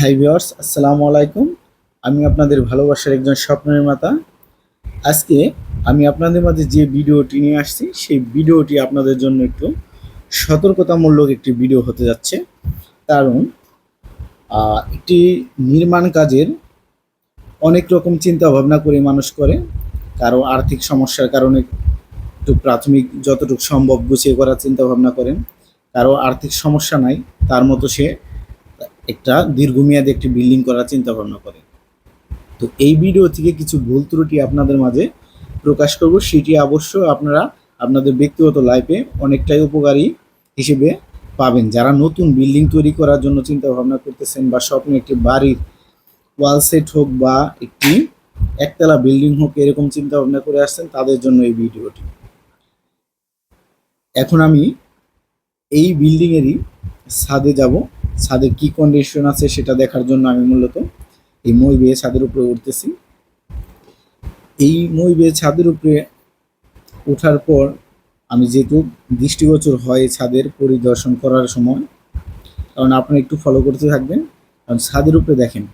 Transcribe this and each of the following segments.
High viewers আসসালামু আলাইকুম। আমি আপনাদের ভালোবাসার একজন স্বপ্ন নির্মাতা আজকে আমি আপনাদের মাঝে যে ভিডিওটি নিয়ে আসছি, সেই ভিডিওটি আপনাদের জন্য একটু সতর্কতামূলক একটি ভিডিও হতে যাচ্ছে। কারণ একটি নির্মাণ কাজের অনেক রকম চিন্তা ভাবনা করে মানুষ করে। কারও আর্থিক সমস্যার কারণে একটু প্রাথমিক যতটুকু সম্ভব গুছিয়ে করার চিন্তা ভাবনা করেন। কারও আর্থিক সমস্যা নাই, তার মতো সে একটা দীর্ঘমেয়াদী একটি বিল্ডিং করার চিন্তা ভাবনা করে। তো এই ভিডিও থেকে কিছু ভুল ত্রুটি আপনাদের মাঝে প্রকাশ করব, সেটি অবশ্য আপনারা আপনাদের ব্যক্তিগত লাইফে অনেকটাই উপকারী হিসেবে পাবেন। যারা নতুন বিল্ডিং তৈরি করার জন্য চিন্তা ভাবনা করতেছেন বা স্বপ্নে একটি বাড়ির ওয়াল সেট হোক বা একটি একতলা বিল্ডিং হোক, এরকম চিন্তা ভাবনা করে আসছেন, তাদের জন্য এই ভিডিওটি এখন আমি এই বিল্ডিংয়েরই ছাদে যাব। ছাদের কি কন্ডিশন আছে সেটা দেখার জন্য আমি মূলত এই মই বেয়ে ছাদের উপরে উঠতেছি। এই মই বেয়ে ছাদের উপরে ওঠার পর আমি যেহেতু দৃষ্টিগোচর হয় ছাদের পরিদর্শন করার সময়, কারণ আপনি একটু ফলো করতে থাকবেন। কারণ ছাদের উপরে দেখেন,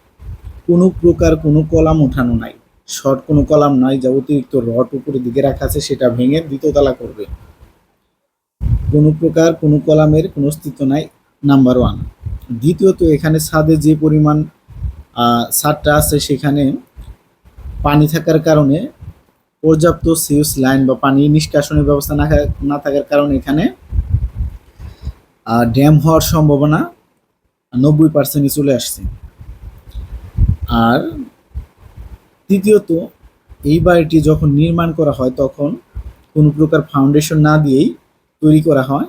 কোনো প্রকার কোনো কলাম ওঠানো নাই। শর্ট কোনো কলাম নাই, যা অতিরিক্ত রড উপরের দিকে রাখা আছে সেটা ভেঙে দ্বিতীয়তলা করবে। কোনো প্রকার কোনো কলামের কোনো অস্তিত্ব নাই নাম্বার ওয়ান দ্বিতীয়ত এখানে ছাদে যে পরিমাণ ছাদটা আছে সেখানে পানি থাকার কারণে পর্যাপ্ত সিউস লাইন বা পানি নিষ্কাশনের ব্যবস্থা না না থাকার কারণে এখানে ড্যাম হওয়ার সম্ভাবনা নব্বই পার্সেন্টই চলে আসছে। আর তৃতীয়ত, এই বাড়িটি যখন নির্মাণ করা হয় তখন কোনো প্রকার ফাউন্ডেশন না দিয়েই তৈরি করা হয়।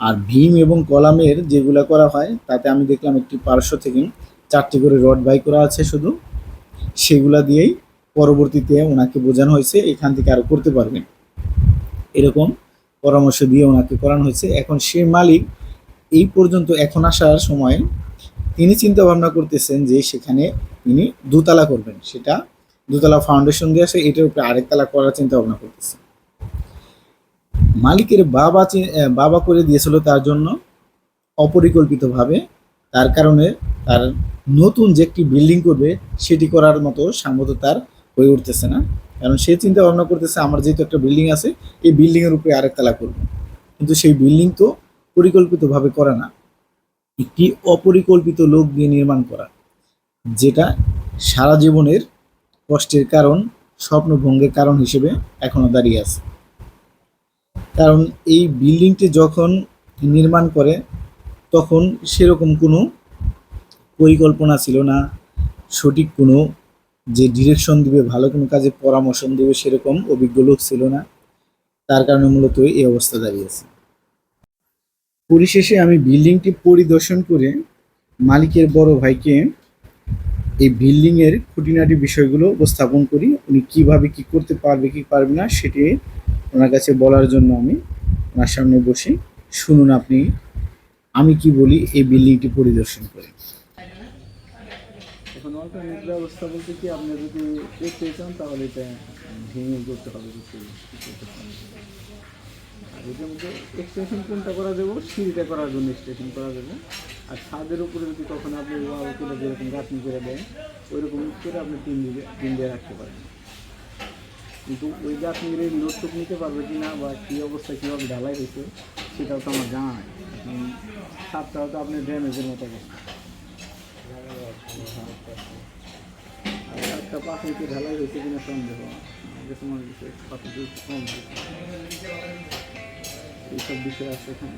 আর ভীম এবং কলামের যেগুলো করা হয়, তাতে আমি দেখলাম একটি পার্শ্ব থেকে চারটি করে রড বাই করা আছে শুধু। সেগুলা দিয়েই পরবর্তীতে ওনাকে বোঝানো হয়েছে, এখান থেকে আরও করতে পারবেন। এরকম পরামর্শ দিয়ে ওনাকে করানো হয়েছে। এখন সে মালিক এই পর্যন্ত এখন আসার সময় তিনি চিন্তা ভাবনা করতেছেন যে সেখানে তিনি দুতলা করবেন। সেটা দুতলা ফাউন্ডেশন দিয়ে আসে, এটার উপরে আরেকতলা করার চিন্তা ভাবনা করতেছেন মালিকের বাবা বাবা করে দিয়েছিল তার জন্য অপরিকল্পিতভাবে। তার কারণে তার নতুন যে একটি বিল্ডিং করবে, সেটি করার মতো সামর্থ্য তার হয়ে উঠতেছে না। কারণ সে চিন্তা ভাবনা করতেছে, আমার যেহেতু একটা বিল্ডিং আছে, এই বিল্ডিং এর উপরে আরেকতলা করব। কিন্তু সেই বিল্ডিং তো পরিকল্পিতভাবে করা না। একটি অপরিকল্পিত লোক দিয়ে নির্মাণ করা, যেটা সারা জীবনের কষ্টের কারণ স্বপ্নভঙ্গের কারণ হিসেবে এখনও দাঁড়িয়ে আছে। কারণ এই বিল্ডিংটি যখন নির্মাণ করে, তখন সেরকম কোনো পরিকল্পনা ছিল না। সঠিক কোনো যে ডিরেকশন দিবে, ভালো কোনো কাজে পরামর্শ দেবে, সেরকম অভিজ্ঞ লোক ছিল না। তার কারণে মূলত এই অবস্থা দাঁড়িয়েছে পরিশেষে আমি বিল্ডিংটি পরিদর্শন করে মালিকের বড় ভাইকে এই বিল্ডিংয়ের খুঁটিনাটি বিষয়গুলো উপস্থাপন করি। উনি কীভাবে কি করতে পারবে, কি পারবে না, সেটি ওনার কাছে বলার জন্য আমি ওনার সামনে বসে। শুনুন আপনি, আমি কি বলি? এই বিল্ডিংটি পরিদর্শন করে। এখন ব্যবস্থা বলতে কি, আপনি যদি দেখতে চান, তাহলে ভেঙে হবে। আর কোনটা করা করার জন্য আর ছাদের উপরে যদি তখন আপনি যেরকম করে করে আপনি দিয়ে রাখতে পারেন। কিন্তু ওই গাঁথনির এই লোডটুক নিতে পারবে কি না বা কী অবস্থায় কীভাবে ঢালাই হয়েছে, সেটাও তো আমার জানা নাই। ছাদটাও তো আপনি ড্যামেজের মতো অবস্থা। একটা পাশে কি ঢালাই হয়েছে কিনা সন্দেহ? আমাকে তোমার বিষয়ে দূর কম এইসব বিষয় আছে এখানে।